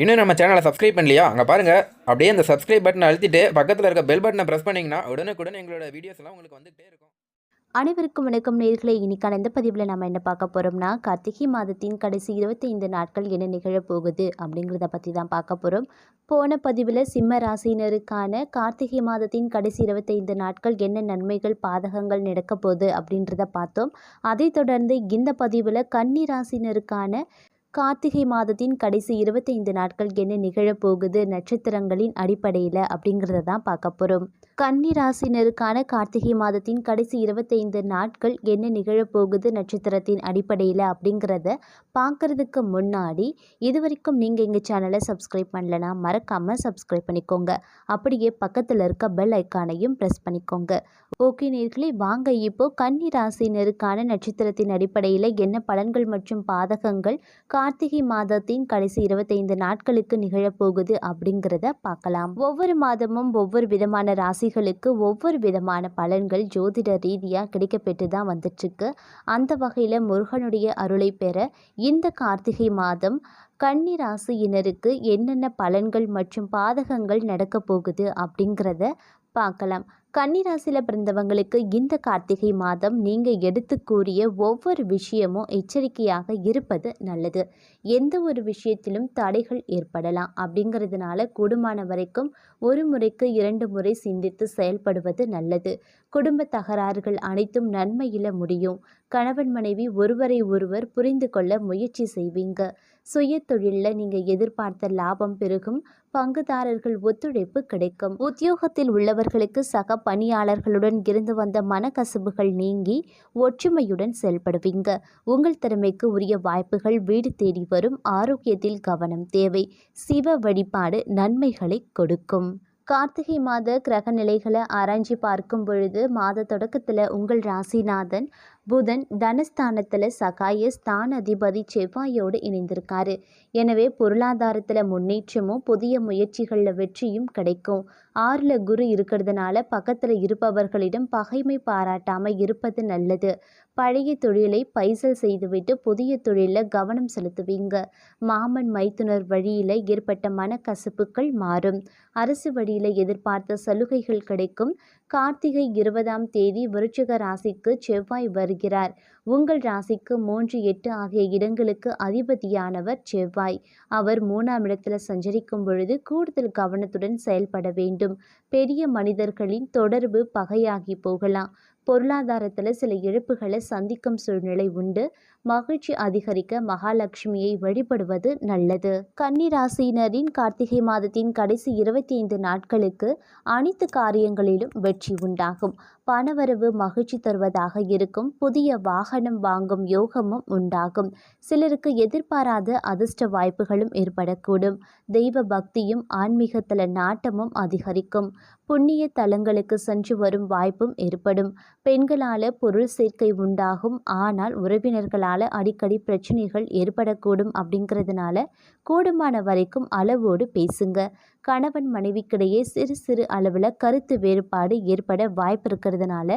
இன்னும் நம்ம சேனலை சப்ஸ்கிரைப் பண்ணலையா? அங்கே பாருங்கள் அப்படியே அந்த சப்ஸ்கிரைப் பட்டனை அழுத்திட்டு பக்கத்தில் இருக்க பெல் பட்டனை ப்ரெஸ் பண்ணிங்கன்னா உடனுக்குடன் எங்களோட வீடியோஸ் எல்லாம் உங்களுக்கு வந்துகிட்டே இருக்கும். அனைவருக்கும் வணக்கம் நேர்களே. இன்னைக்கான இந்த பதிவில் நம்ம என்ன பார்க்க போகிறோம்னா கார்த்திகை மாதத்தின் கடைசி இருபத்தைந்து நாட்கள் என்ன நிகழப்போகுது அப்படிங்கிறத பற்றி தான் பார்க்க போகிறோம் போன பதிவில் சிம்ம ராசினருக்கான கார்த்திகை மாதத்தின் கடைசி இருபத்தைந்து நாட்கள் என்ன நன்மைகள் பாதகங்கள் நடக்க போகுது அப்படின்றத பார்த்தோம். அதைத் தொடர்ந்து இந்த பதிவில் கன்னி ராசினருக்கான கார்த்திகை மாதத்தின் கடைசி இருபத்தைந்து நாட்கள் என்ன நிகழப் போகுது நட்சத்திரங்களின் அடிப்படையில் அப்படிங்கிறத தான் பார்க்க போகிறோம் கன்னி ராசினருக்கான கார்த்திகை மாதத்தின் கடைசி இருபத்தைந்து நாட்கள் என்ன நிகழப்போகுது? நட்சத்திரத்தின் அடிப்படையில் அப்படிங்கிறத பார்க்குறதுக்கு முன்னாடி இது வரைக்கும் நீங்கள் எங்கள் சேனலை சப்ஸ்கிரைப் பண்ணலனா மறக்காமல் சப்ஸ்கிரைப் பண்ணிக்கோங்க. அப்படியே பக்கத்தில் இருக்க பெல் ஐக்கானையும் ப்ரெஸ் பண்ணிக்கோங்க. ஓகே நேர்களே வாங்க இப்போ கன்னி ராசினருக்கான நட்சத்திரத்தின் அடிப்படையில் என்ன பலன்கள் மற்றும் பாதகங்கள் கார்த்திகை மாதத்தின் கடைசி இருபத்தைந்து நாட்களுக்கு நிகழப்போகுது அப்படிங்கிறத பார்க்கலாம். ஒவ்வொரு மாதமும் ஒவ்வொரு விதமான ராசிகளுக்கு ஒவ்வொரு விதமான பலன்கள் ஜோதிட ரீதியாக கிடைக்கப்பெற்று தான் வந்துட்டுருக்கு அந்த வகையில் முருகனுடைய அருளை பெற இந்த கார்த்திகை மாதம் கன்னி ராசியினருக்கு என்னென்ன பலன்கள் மற்றும் பாதகங்கள் நடக்கப் போகுது அப்படிங்கிறத பார்க்கலாம். கன்னிராசியில் பிறந்தவங்களுக்கு இந்த கார்த்திகை மாதம் நீங்கள் எடுத்து கூறிய ஒவ்வொரு விஷயமும் எச்சரிக்கையாக இருப்பது நல்லது. எந்த ஒரு விஷயத்திலும் தடைகள் ஏற்படலாம். அப்படிங்கிறதுனால கூடுமான வரைக்கும் ஒரு முறைக்கு இரண்டு முறை சிந்தித்து செயல்படுவது நல்லது. குடும்ப தகராறுகள் அனைத்தும் நன்மையில் முடியும். கணவன் மனைவி ஒருவரை ஒருவர் புரிந்து கொள்ள முயற்சி செய்வீங்க. சுய தொழிலில் நீங்கள் எதிர்பார்த்த லாபம் பெருகும் பங்குதாரர்கள் ஒத்துழைப்பு கிடைக்கும். உத்தியோகத்தில் உள்ளவர்களுக்கு சக பணியாளர்களுடன் இருந்து வந்த மனக்கசப்புகள் நீங்கி ஒற்றுமையுடன் செயல்படுவீங்க. உங்கள் திறமைக்கு உரிய வாய்ப்புகள் வீடு தேடி வரும். ஆரோக்கியத்தில் கவனம் தேவை. சிவ வழிபாடு நன்மைகளை கொடுக்கும். கார்த்திகை மாத கிரக நிலைகளை ஆராய்ஞ்சி பார்க்கும் பொழுது மாத தொடக்கத்தில் உங்கள் ராசிநாதன் புதன் தனஸ்தானத்தில் சகாய ஸ்தான அதிபதி செவ்வாயோடு இணைந்திருக்காரு. எனவே பொருளாதாரத்தில் முன்னேற்றமும் புதிய முயற்சிகளில் வெற்றியும் கிடைக்கும். ஆறில் குரு இருக்கிறதுனால பக்கத்தில் இருப்பவர்களிடம் பகைமை பாராட்டாமல் இருப்பது நல்லது. பழைய தொழிலை பைசல் செய்துவிட்டு புதிய தொழிலில் கவனம் செலுத்துவீங்க. மாமன் மைத்துனர் வழியில் ஏற்பட்ட மனக்கசப்புகள் மாறும். அரசு வழியில் எதிர்பார்த்த சலுகைகள் கிடைக்கும். கார்த்திகை இருபதாம் தேதி விருச்சிக ராசிக்கு செவ்வாய் வருகிறார். உங்கள் ராசிக்கு மூன்று எட்டு ஆகிய இடங்களுக்கு அதிபதியானவர் செவ்வாய். அவர் மூணாம் இடத்தில் சஞ்சரிக்கும் பொழுது கூடுதல் கவனத்துடன் செயல்பட வேண்டும். பெரிய மனிதர்களின் தொடர்பு பகையாகி போகலாம். பொருளாதாரத்தில் சில இழப்புகளை சந்திக்கும் சூழ்நிலை உண்டு. மகிழ்ச்சி அதிகரிக்க மகாலட்சுமியை வழிபடுவது நல்லது. கன்னிராசியினரின் கார்த்திகை மாதத்தின் கடைசி இருபத்தி ஐந்து நாட்களுக்கு அனைத்து காரியங்களிலும் வெற்றி உண்டாகும். பணவரவு மகிழ்ச்சி தருவதாக இருக்கும். புதிய வாகனம் வாங்கும் யோகமும் உண்டாகும். சிலருக்கு எதிர்பாராத அதிர்ஷ்ட வாய்ப்புகளும் ஏற்படக்கூடும். தெய்வ பக்தியும் ஆன்மீகத்தில் நாட்டமும் அதிகரிக்கும். புண்ணிய தலங்களுக்கு சென்று வரும் வாய்ப்பும் ஏற்படும். பெண்களால் பொருள் சேர்க்கை உண்டாகும். ஆனால் உறவினர்களால் அடிக்கடி பிரச்சனைகள் ஏற்படக்கூடும் அப்படிங்கிறதுனால கூடுமான வரைக்கும் அளவோடு பேசுங்க. கணவன் மனைவிக்கிடையே சிறு சிறு அளவில் கருத்து வேறுபாடு ஏற்பட வாய்ப்பு இருக்கிறதுனால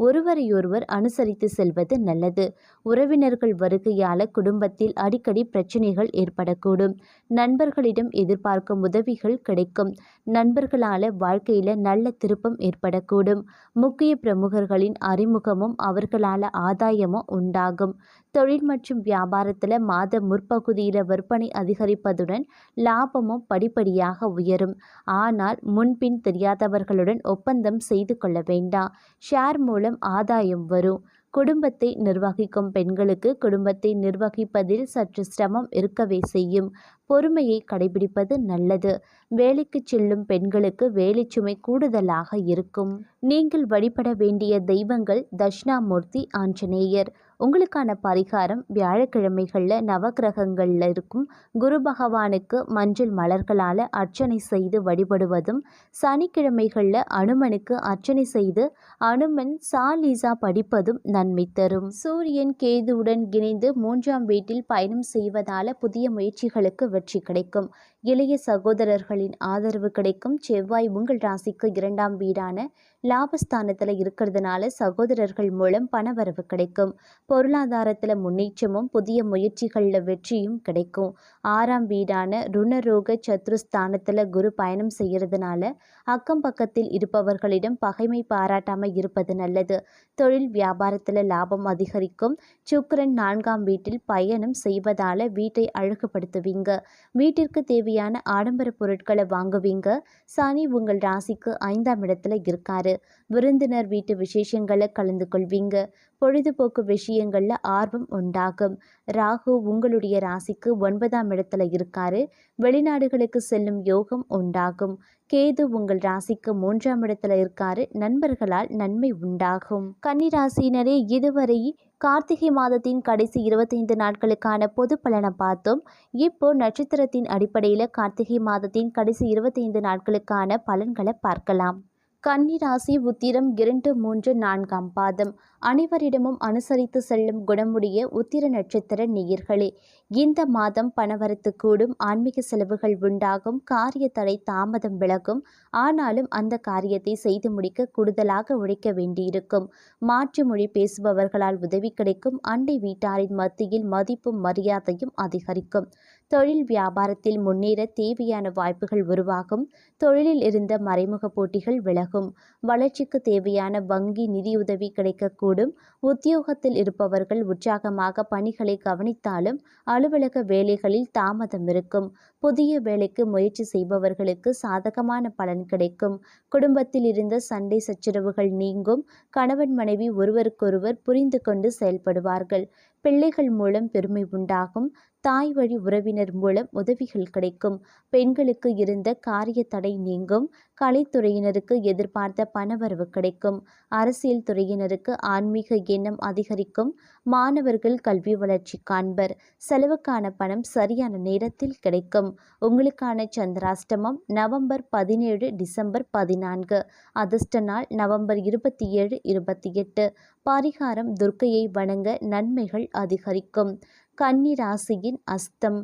ஒருவரையொருவர் அனுசரித்து செல்வது நல்லது. உறவினர்கள் வருகையால் குடும்பத்தில் அடிக்கடி பிரச்சனைகள் ஏற்படக்கூடும். நண்பர்களிடம் எதிர்பார்க்கும் உதவிகள் கிடைக்கும். நண்பர்களால் வாழ்க்கையில் நல்ல திருப்பம் ஏற்படக்கூடும். முக்கிய பிரமுகர்களின் அறிமுகமும் அவர்களால் ஆதாயமும் உண்டாகும். தொழில் மற்றும் வியாபாரத்தில் மாத முற்பகுதியில் விற்பனை அதிகரிப்பதுடன் லாபமும் படிப்படியாக உயரும். ஆனால் முன்பின் தெரியாதவர்களுடன் ஒப்பந்தம் செய்து கொள்ள வேண்டாம். ஷேர் மூலம் ஆதாயம் வரும். குடும்பத்தை நிர்வகிக்கும் பெண்களுக்கு குடும்பத்தை நிர்வகிப்பதில் சற்று சிரமம் இருக்கவே செய்யும். பொறுமையை கடைபிடிப்பது நல்லது. வேலைக்கு செல்லும் பெண்களுக்கு வேலை சுமை கூடுதலாக இருக்கும். நீங்கள் வழிபட வேண்டிய தெய்வங்கள் தட்சிணாமூர்த்தி ஆஞ்சநேயர். உங்களுக்கான பரிகாரம் வியாழக்கிழமைகளில் நவக்கிரகங்களில் இருக்கும். குரு பகவானுக்கு மஞ்சள் மலர்களால் அர்ச்சனை செய்து வழிபடுவதும் சனிக்கிழமைகளில் அனுமனுக்கு அர்ச்சனை செய்து அனுமன் சாலீசா படிப்பதும் நன்மை தரும். சூரியன் கேதுவுடன் இணைந்து மூன்றாம் வீட்டில் பயணம் செய்வதால் புதிய முயற்சிகளுக்கு வெற்றி கிடைக்கும். இளைய சகோதரர்களின் ஆதரவு கிடைக்கும். செவ்வாய் உங்கள் ராசிக்கு இரண்டாம் வீடான லாபஸ்தானத்தில் இருக்கிறதுனால சகோதரர்கள் மூலம் பணவரவு கிடைக்கும். பொருளாதாரத்தில் முன்னேற்றமும் புதிய முயற்சிகளில் வெற்றியும் கிடைக்கும். ஆறாம் வீடான ருணரோக சத்ருஸ்தானத்தில் குரு பயணம் செய்கிறதுனால அக்கம் பக்கத்தில் இருப்பவர்களிடம் பகைமை பாராட்டாமல் இருப்பது நல்லது. தொழில் வியாபாரத்தில் லாபம் அதிகரிக்கும். சுக்கரன் நான்காம் வீட்டில் பயணம் செய்வதால் வீட்டை அழகுபடுத்துவீங்க. வீட்டிற்கு தேவையான ஆடம்பர பொருட்களை வாங்குவீங்க. சனி உங்கள் ராசிக்கு ஐந்தாம் இடத்துல இருக்காரு. விருந்தினர் வீட்டு விசேஷங்களை கலந்து கொள்வீங்க. பொழுதுபோக்கு விஷயங்களில் ஆர்வம் உண்டாகும். ராகு உங்களுடைய ராசிக்கு ஒன்பதாம் இடத்துல இருக்காரு. வெளிநாடுகளுக்கு செல்லும் யோகம் உண்டாகும். கேது உங்கள் ராசிக்கு மூன்றாம் இடத்துல இருக்காரு. நண்பர்களால் நன்மை உண்டாகும். கன்னிராசினரே இதுவரை கார்த்திகை மாதத்தின் கடைசி இருபத்தைந்து நாட்களுக்கான பொது பலனை பார்த்தோம். இப்போ நட்சத்திரத்தின் அடிப்படையில் கார்த்திகை மாதத்தின் கடைசி இருபத்தைந்து நாட்களுக்கான பலன்களை பார்க்கலாம். கன்னிராசி உத்திரம் இரண்டு மூன்று நான்காம் பாதம். அனைவரிடமும் அனுசரித்து செல்லும் குணமுடைய உத்திர நட்சத்திர நேயர்களே இந்த மாதம் பணவரத்து கூடும் ஆன்மீக செலவுகள் உண்டாகும் காரிய தடை தாமதம் விலகும் ஆனாலும் அந்த காரியத்தை செய்து முடிக்க கூடுதலாக உழைக்க வேண்டியிருக்கும். மாற்று மொழி பேசுபவர்களால் உதவி கிடைக்கும் அண்டை வீட்டாரின் மத்தியில் மதிப்பும் மரியாதையும் அதிகரிக்கும். தொழில் வியாபாரத்தில் முன்னேற தேவையான வாய்ப்புகள் உருவாகும். தொழிலில் இருந்த மறைமுக போட்டிகள் விலகும். வளர்ச்சிக்கு தேவையான வங்கி நிதியுதவி கிடைக்கக்கூடும். உத்தியோகத்தில் இருப்பவர்கள் உற்சாகமாக பணிகளை கவனித்தாலும் அலுவலக வேலைகளில் தாமதம் இருக்கும். புதிய வேலைக்கு முயற்சி செய்பவர்களுக்கு சாதகமான பலன் கிடைக்கும். குடும்பத்தில் இருந்த சண்டை சச்சரவுகள் நீங்கும். கணவன் மனைவி ஒருவருக்கொருவர் புரிந்து கொண்டு செயல்படுவார்கள். பிள்ளைகள் மூலம் பெருமை உண்டாகும். தாய் வழி உறவினர் மூலம் உதவிகள் கிடைக்கும். பெண்களுக்கு இருந்த காரிய தடை நீங்கும். கலைத்துறையினருக்கு எதிர்பார்த்த பணவரவு கிடைக்கும். அரசியல் துறையினருக்கு ஆன்மீக எண்ணம் அதிகரிக்கும். மாணவர்கள் கல்வி வளர்ச்சி காண்பர். செலவுக்கான பணம் சரியான நேரத்தில் கிடைக்கும். உங்களுக்கான சந்திராஷ்டமம் நவம்பர் பதினேழு டிசம்பர் பதினான்கு. அதிர்ஷ்ட நாள் நவம்பர் இருபத்தி ஏழு இருபத்தி எட்டு. பரிகாரம் துர்க்கையை வணங்க நன்மைகள் அதிகரிக்கும். கன்னி ராசியின் அஸ்தம்.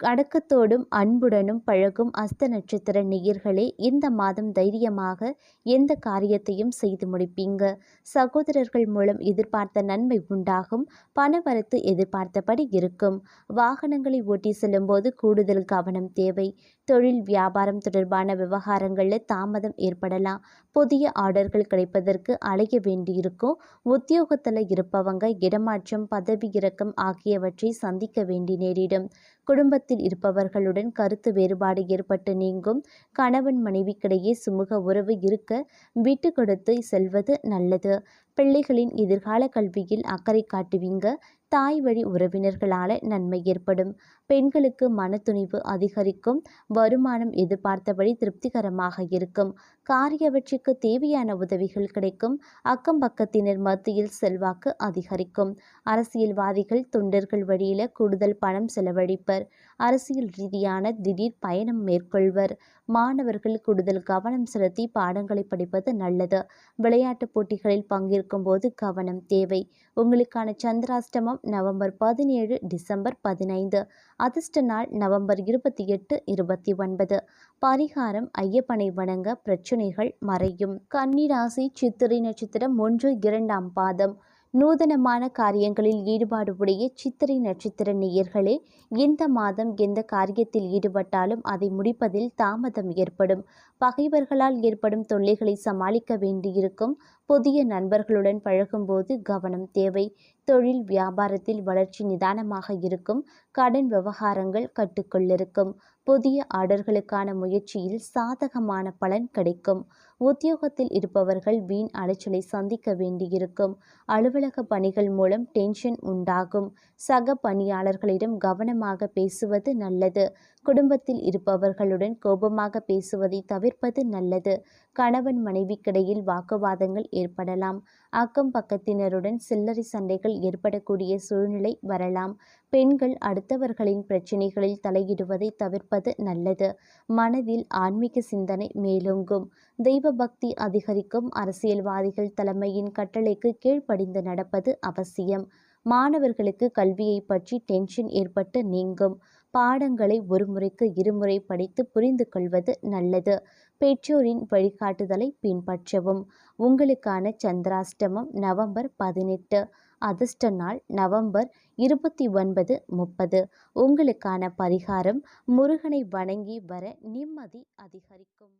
அடக்கத்தோடும் அன்புடனும் பழகும் அஸ்த நட்சத்திர நேயர்களே இந்த மாதம் தைரியமாக எந்த காரியத்தையும் செய்து முடிப்பீங்க? சகோதரர்கள் மூலம் எதிர்பார்த்த நன்மை உண்டாகும் பணவரத்து எதிர்பார்த்தபடி இருக்கும். வாகனங்களை ஓட்டி செல்லும்போது கூடுதல் கவனம் தேவை. தொழில் வியாபாரம் தொடர்பான விவகாரங்களில் தாமதம் ஏற்படலாம். புதிய ஆர்டர்கள் கிடைப்பதற்கு அலைய வேண்டியிருக்கும். உத்தியோகத்தில் இருப்பவங்க இடமாற்றம் பதவி இறக்கம் ஆகியவற்றை சந்திக்க வேண்டி நேரிடும். குடும்பத்தில் இருப்பவர்களுடன் கருத்து வேறுபாடு ஏற்பட்டு நீங்கும். கணவன் மனைவிக்கிடையே சுமூக உறவு இருக்க விட்டு கொடுத்து செல்வது நல்லது. பிள்ளைகளின் எதிர்கால கல்வியில் அக்கறை காட்டுவீங்க. தாய் வழி உறவினர்களால் நன்மை ஏற்படும். பெண்களுக்கு மனத்துணிவு அதிகரிக்கும். வருமானம் எதிர்பார்த்தபடி திருப்திகரமாக இருக்கும். காரிய வெற்றிக்கு தேவையான உதவிகள் கிடைக்கும். அக்கம் பக்கத்தினர் மத்தியில் செல்வாக்கு அதிகரிக்கும். அரசியல்வாதிகள் தொண்டர்கள் வழியில் கூடுதல் பணம் செலவழிப்பர். அரசியல் ரீதியான திடீர் பயணம் மேற்கொள்வர். மாணவர்கள் கூடுதல் கவனம் செலுத்தி பாடங்களை படிப்பது நல்லது. விளையாட்டுப் போட்டிகளில் பங்கேற்கும் போது கவனம் தேவை. உங்களுக்கான சந்திராஷ்டமம் நவம்பர் பதினேழு டிசம்பர் பதினைந்து. அதிர்ஷ்ட நாள் நவம்பர் இருபத்தி எட்டு இருபத்தி ஒன்பது. பரிகாரம் ஐயப்பனை வணங்க பிரச்சனை பிரச்சனைகள் மறையும். கன்னிராசி சித்திரை நட்சத்திரம் ஒன்று இரண்டாம் பாதம். நூதனமான காரியங்களில் ஈடுபாடு உடைய சித்திரை நட்சத்திர நேயர்களே இந்த மாதம் எந்த காரியத்தில் ஈடுபட்டாலும் அதை முடிப்பதில் தாமதம் ஏற்படும். பகைவர்களால் ஏற்படும் தொல்லைகளை சமாளிக்க வேண்டியிருக்கும். புதிய நண்பர்களுடன் பழகும்போது கவனம் தேவை. தொழில் வியாபாரத்தில் வளர்ச்சி நிதானமாக இருக்கும். கடன் விவகாரங்கள் கட்டுக்குள்ளிருக்கும் புதிய ஆர்டர்களுக்கான முயற்சியில் சாதகமான பலன் கிடைக்கும். உத்தியோகத்தில் இருப்பவர்கள் வீண் அலைச்சலை சந்திக்க வேண்டியிருக்கும். அலுவலக பணிகள் மூலம் டென்ஷன் உண்டாகும். சக பணியாளர்களிடம் கவனமாக பேசுவது நல்லது. குடும்பத்தில் இருப்பவர்களுடன் கோபமாக பேசுவதை தவிர்ப்பது நல்லது. கணவன் மனைவிக்கிடையில் வாக்குவாதங்கள் ஏற்படலாம். அக்கம் பக்கத்தினருடன் சில்லறை சண்டைகள் ஏற்படக்கூடிய சூழ்நிலை வரலாம். பெண்கள் அடுத்தவர்களின் பிரச்சனைகளில் தலையிடுவதை தவிர்ப்பது நல்லது. மனதில் ஆன்மீக சிந்தனை மேலோங்கும். தெய்வ பக்தி அதிகரிக்கும். அரசியல்வாதிகள் தலைமையின் கட்டளைக்கு கீழ்ப்படிந்து நடப்பது அவசியம். மாணவர்களுக்கு கல்வியை பற்றி டென்ஷன் ஏற்பட்டு நீங்கும். பாடங்களை ஒரு முறைக்கு இருமுறை படித்து புரிந்து கொள்வது நல்லது. பெற்றோரின் வழிகாட்டுதலை பின்பற்றவும். உங்களுக்கான சந்திராஷ்டமம் நவம்பர் பதினெட்டு அதிர்ஷ்ட நாள் நவம்பர் இருபத்தி ஒன்பது முப்பது. உங்களுக்கான பரிகாரம் முருகனை வணங்கி வர நிம்மதி அதிகரிக்கும்.